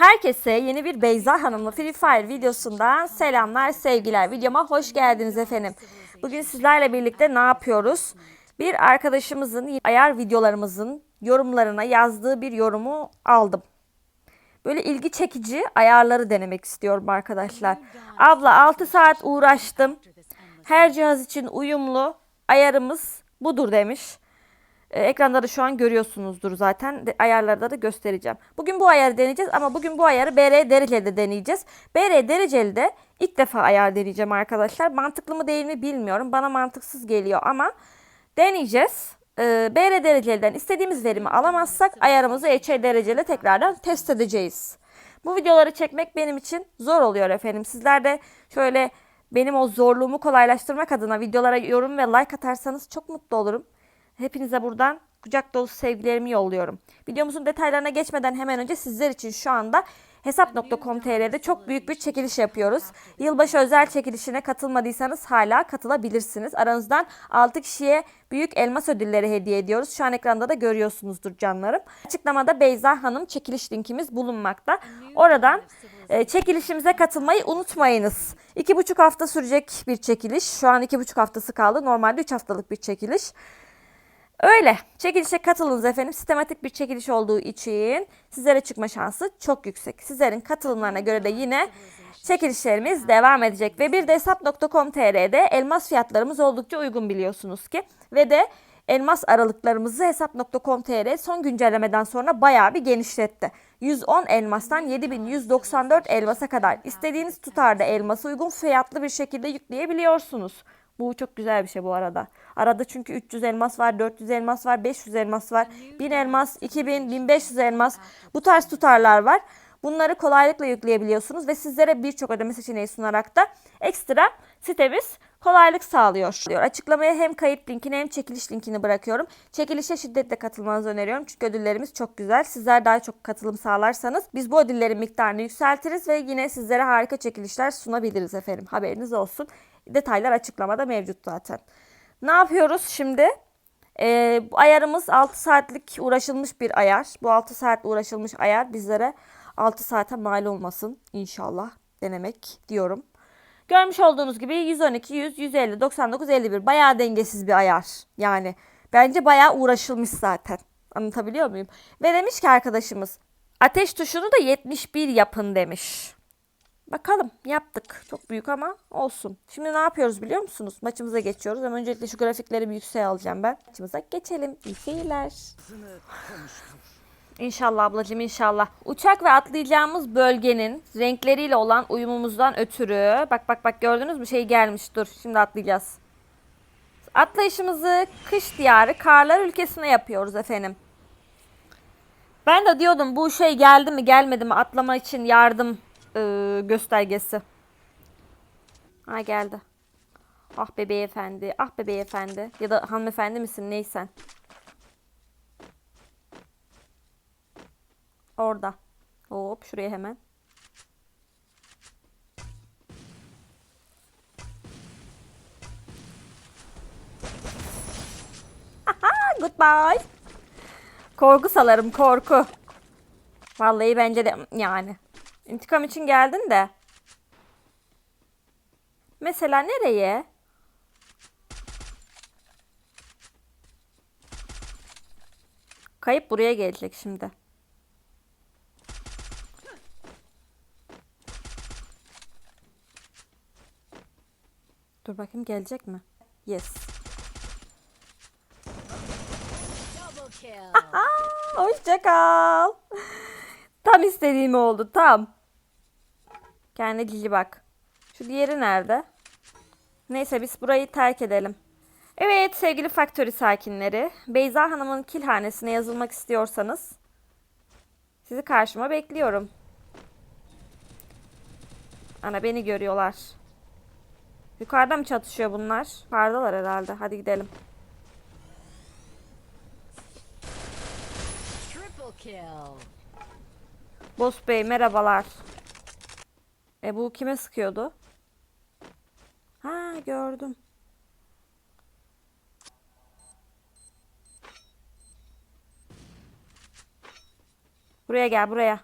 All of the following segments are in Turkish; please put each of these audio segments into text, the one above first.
Herkese yeni bir Beyza Hanım'la Free Fire videosundan selamlar, sevgiler. Videoma hoş geldiniz efendim. Bugün sizlerle birlikte ne yapıyoruz? Bir arkadaşımızın ayar videolarımızın yorumlarına yazdığı bir yorumu aldım. Böyle ilgi çekici ayarları denemek istiyorum arkadaşlar. Abla 6 saat uğraştım. Her cihaz için uyumlu ayarımız budur demiş. Ee, Ekranda da şu an görüyorsunuzdur zaten. De- Ayarlarda da göstereceğim. Bugün bu ayarı deneyeceğiz ama bugün bu ayarı BR dereceli deneyeceğiz. BR dereceli de ilk defa ayar deneyeceğim arkadaşlar. Mantıklı mı değil mi bilmiyorum. Bana mantıksız geliyor ama deneyeceğiz. Ee, BR dereceliden istediğimiz verimi alamazsak ayarımızı HE dereceli tekrardan test edeceğiz. Bu videoları çekmek benim için zor oluyor efendim. Sizler de şöyle benim o zorluğumu kolaylaştırmak adına videolara yorum ve like atarsanız çok mutlu olurum. Hepinize buradan kucak dolusu sevgilerimi yolluyorum. Videomuzun detaylarına geçmeden hemen önce sizler için şu anda hesap.com.tr'de çok büyük bir çekiliş yapıyoruz. Yılbaşı özel çekilişine katılmadıysanız hala katılabilirsiniz. Aranızdan 6 kişiye büyük elmas ödülleri hediye ediyoruz. Şu an ekranda da görüyorsunuzdur canlarım. Açıklamada Beyza Hanım çekiliş linkimiz bulunmakta. Oradan e, çekilişimize katılmayı unutmayınız. İki buçuk hafta sürecek bir çekiliş. Şu an iki buçuk haftası kaldı. Normalde 3 haftalık bir çekiliş. Öyle. Çekilişe katılınız efendim. Sistematik bir çekiliş olduğu için sizlere çıkma şansı çok yüksek. Sizlerin katılımlarına göre de yine çekilişlerimiz devam edecek. Ve bir de hesap.com.tr'de elmas fiyatlarımız oldukça uygun biliyorsunuz ki. Ve de elmas aralıklarımızı hesap.com.tr son güncellemeden sonra bayağı bir genişletti. 110 elmastan 7194 elmasa kadar istediğiniz tutarda elması uygun fiyatlı bir şekilde yükleyebiliyorsunuz. Bu çok güzel bir şey bu arada. Arada çünkü 300 elmas var, 400 elmas var, 500 elmas var, 1000 elmas, 2000, 1500 elmas. Bu tarz tutarlar var. Bunları kolaylıkla yükleyebiliyorsunuz ve sizlere birçok ödeme seçeneği sunarak da ekstra sitemiz kolaylık sağlıyor. Diyor. Açıklamaya hem kayıt linkini hem çekiliş linkini bırakıyorum. Çekilişe şiddetle katılmanızı öneriyorum çünkü ödüllerimiz çok güzel. Sizler daha çok katılım sağlarsanız biz bu ödüllerin miktarını yükseltiriz ve yine sizlere harika çekilişler sunabiliriz efendim. Haberiniz olsun. Detaylar açıklamada mevcut zaten. Ne yapıyoruz şimdi? Ee, bu ayarımız 6 saatlik uğraşılmış bir ayar. Bu 6 saat uğraşılmış ayar bizlere 6 saate mal olmasın inşallah denemek diyorum. Görmüş olduğunuz gibi 112, 100, 150, 99, 51 bayağı dengesiz bir ayar. Yani bence bayağı uğraşılmış zaten. Anlatabiliyor muyum? Ve demiş ki arkadaşımız ateş tuşunu da 71 yapın demiş. Bakalım yaptık. Çok büyük ama olsun. Şimdi ne yapıyoruz biliyor musunuz? Maçımıza geçiyoruz ama öncelikle şu grafikleri bir yükseğe alacağım ben. Maçımıza geçelim. İyi seyirler. İnşallah ablacığım inşallah. Uçak ve atlayacağımız bölgenin renkleriyle olan uyumumuzdan ötürü. Bak bak bak gördünüz mü şey gelmiş dur. Şimdi atlayacağız. Atlayışımızı kış diyarı karlar ülkesine yapıyoruz efendim. Ben de diyordum bu şey geldi mi gelmedi mi atlama için yardım e, göstergesi. Ha geldi. Ah be beyefendi. Ah be beyefendi. Ya da hanımefendi misin neysen. Orada. Hop şuraya hemen. Aha, goodbye. Korku salarım korku. Vallahi bence de yani. İntikam için geldin de. Mesela nereye? Kayıp buraya gelecek şimdi. Dur bakayım gelecek mi? Yes. Double kill. Aa, hoşça kal. Tam istediğim oldu tam. Kendi cici bak. Şu diğeri nerede? Neyse biz burayı terk edelim. Evet sevgili Factory sakinleri. Beyza Hanım'ın kilhanesine yazılmak istiyorsanız sizi karşıma bekliyorum. Ana beni görüyorlar. Yukarıda mı çatışıyor bunlar? Yukarıdalar herhalde. Hadi gidelim. Triple kill. Boss Bey merhabalar. E bu kime sıkıyordu? Ha gördüm. Buraya gel buraya.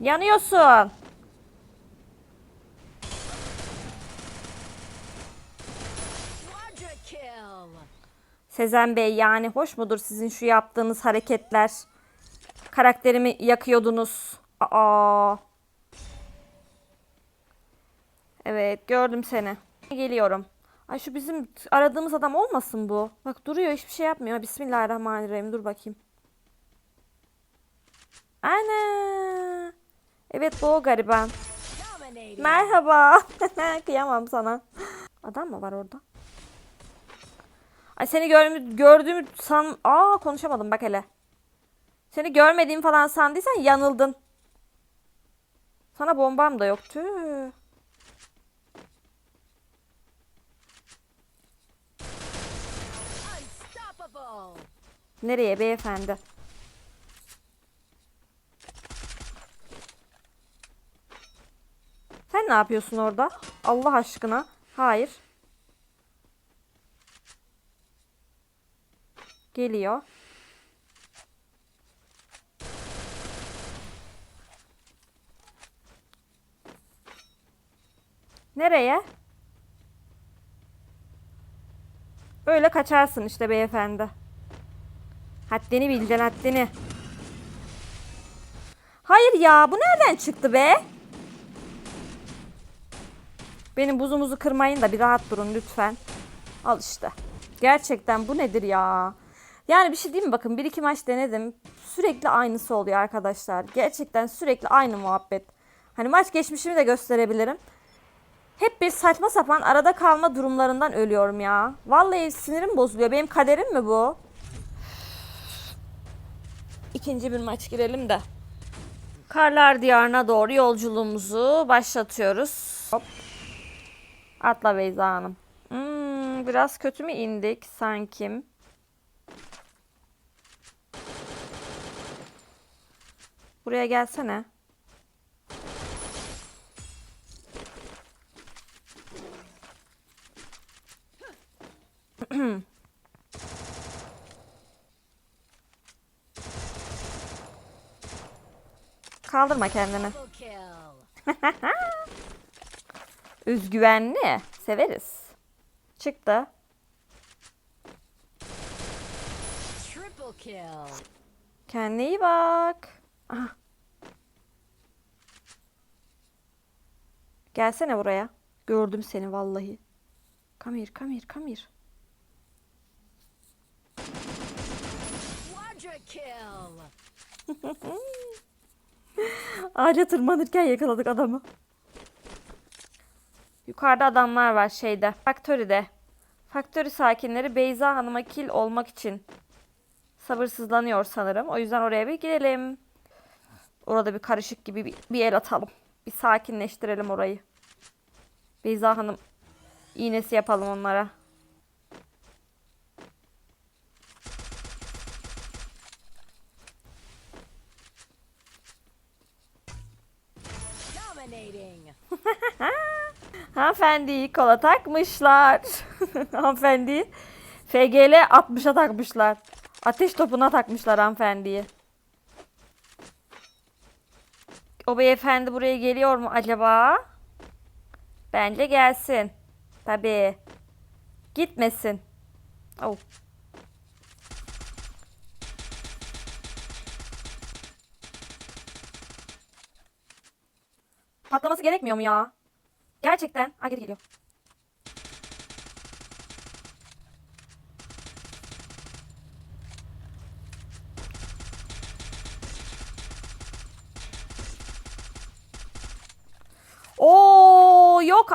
Yanıyorsun. Sezen Bey yani hoş mudur sizin şu yaptığınız hareketler? Karakterimi yakıyordunuz. Aa. Evet gördüm seni. Geliyorum. Ay şu bizim aradığımız adam olmasın bu. Bak duruyor hiçbir şey yapmıyor. Bismillahirrahmanirrahim dur bakayım. Ana. Evet bu o gariban. Merhaba. Kıyamam sana. Adam mı var orada? Ay seni gör, gördüğümü san... Aa konuşamadım bak hele. Seni görmediğim falan sandıysan yanıldın. Sana bombam da yok. Tüh. Unstoppable. Nereye beyefendi? Sen ne yapıyorsun orada? Allah aşkına. Hayır. Geliyor. Nereye? Öyle kaçarsın işte beyefendi. Haddini bileceksin haddini. Hayır ya bu nereden çıktı be? Benim buzumuzu kırmayın da bir rahat durun lütfen. Al işte. Gerçekten bu nedir ya? Yani bir şey diyeyim mi? Bakın bir iki maç denedim. Sürekli aynısı oluyor arkadaşlar. Gerçekten sürekli aynı muhabbet. Hani maç geçmişimi de gösterebilirim. Hep bir saçma sapan arada kalma durumlarından ölüyorum ya. Vallahi sinirim bozuluyor. Benim kaderim mi bu? İkinci bir maç girelim de. Karlar diyarına doğru yolculuğumuzu başlatıyoruz. Hop. Atla Beyza Hanım. Hmm, biraz kötü mü indik sanki? Buraya gelsene. Kaldırma kendini. Özgüvenli. Severiz. Triple kill. Kendine iyi bak. Aha. Gelsene buraya. Gördüm seni vallahi. Come here, come here, come here. Ağaca tırmanırken yakaladık adamı. Yukarıda adamlar var şeyde. Faktöride. Faktörü sakinleri Beyza Hanım'a kil olmak için sabırsızlanıyor sanırım. O yüzden oraya bir gidelim. Orada bir karışık gibi bir, bir el atalım. Bir sakinleştirelim orayı. Beyza Hanım iğnesi yapalım onlara. Hanımefendi kola takmışlar. Hanımefendi FGL 60'a takmışlar. Ateş topuna takmışlar hanımefendiyi. O beyefendi buraya geliyor mu acaba? Bence gelsin. Tabii. Gitmesin. Oh. Patlaması gerekmiyor mu ya? Gerçekten. Ha geri geliyor.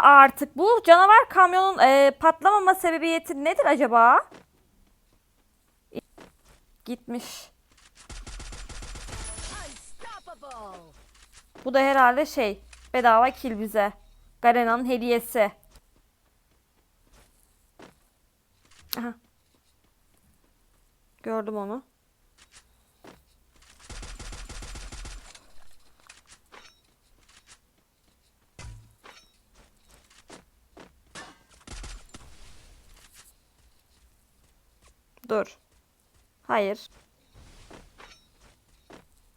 Artık. Bu canavar kamyonun e, patlamama sebebiyeti nedir acaba? Gitmiş. Bu da herhalde şey bedava kil bize. Garena'nın hediyesi. Aha. Gördüm onu. Dur. Hayır.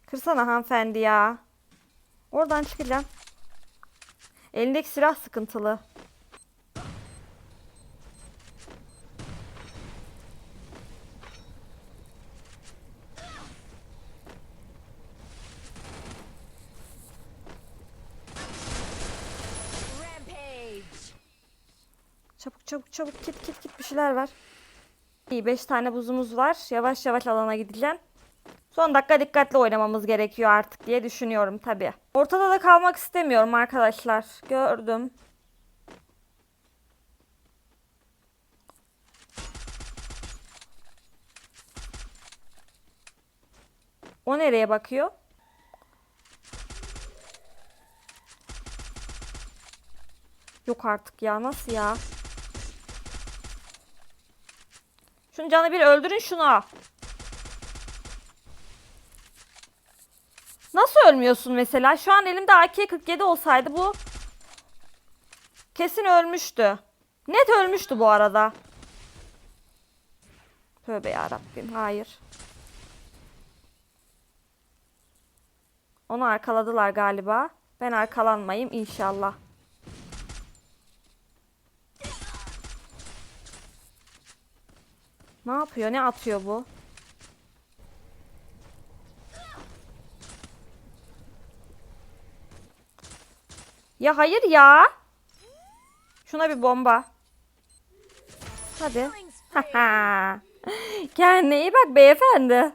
Kırsana hanımefendi ya. Oradan çıkacağım. Elindeki silah sıkıntılı. Çabuk çabuk çabuk kit kit kit bir şeyler var. İyi 5 tane buzumuz var. Yavaş yavaş alana gideceğim. Son dakika dikkatli oynamamız gerekiyor artık diye düşünüyorum tabii. Ortada da kalmak istemiyorum arkadaşlar. Gördüm. O nereye bakıyor? Yok artık ya nasıl ya? Şunu canı bir öldürün şunu. Nasıl ölmüyorsun mesela? Şu an elimde AK-47 olsaydı bu kesin ölmüştü. Net ölmüştü bu arada. Tövbe yarabbim hayır. Onu arkaladılar galiba. Ben arkalanmayayım inşallah. Ne yapıyor? Ne atıyor bu? Ya hayır ya. Şuna bir bomba. Hadi. Kendine iyi bak beyefendi.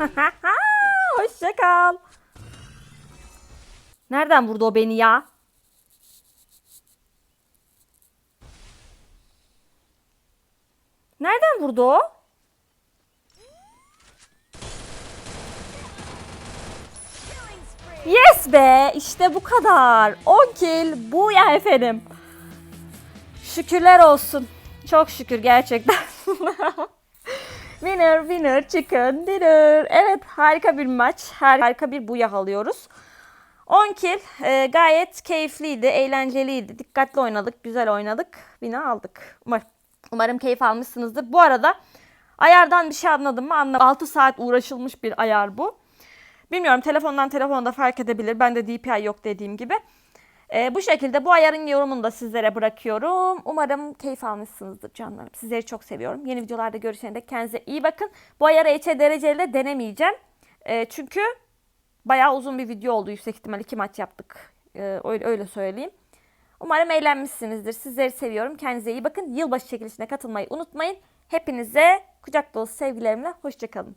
Hoşça kal. Nereden vurdu o beni ya? Nereden vurdu o? Yes be işte bu kadar. 10 kill bu ya efendim. Şükürler olsun. Çok şükür gerçekten. winner winner chicken dinner. Evet harika bir maç. Harika bir buya alıyoruz. 10 kill e, gayet keyifliydi, eğlenceliydi. Dikkatli oynadık, güzel oynadık. Bina aldık. Umarım, umarım keyif almışsınızdır. Bu arada ayardan bir şey anladım mı anlamadım. 6 saat uğraşılmış bir ayar bu. Bilmiyorum telefondan telefonda fark edebilir. Bende DPI yok dediğim gibi. Ee, bu şekilde bu ayarın yorumunu da sizlere bırakıyorum. Umarım keyif almışsınızdır canlarım. Sizleri çok seviyorum. Yeni videolarda görüşene dek kendinize iyi bakın. Bu ayarı HC dereceyle denemeyeceğim. Ee, çünkü bayağı uzun bir video oldu. Yüksek ihtimal iki maç yaptık. Ee, öyle, öyle söyleyeyim. Umarım eğlenmişsinizdir. Sizleri seviyorum. Kendinize iyi bakın. Yılbaşı çekilişine katılmayı unutmayın. Hepinize kucak dolusu sevgilerimle hoşçakalın.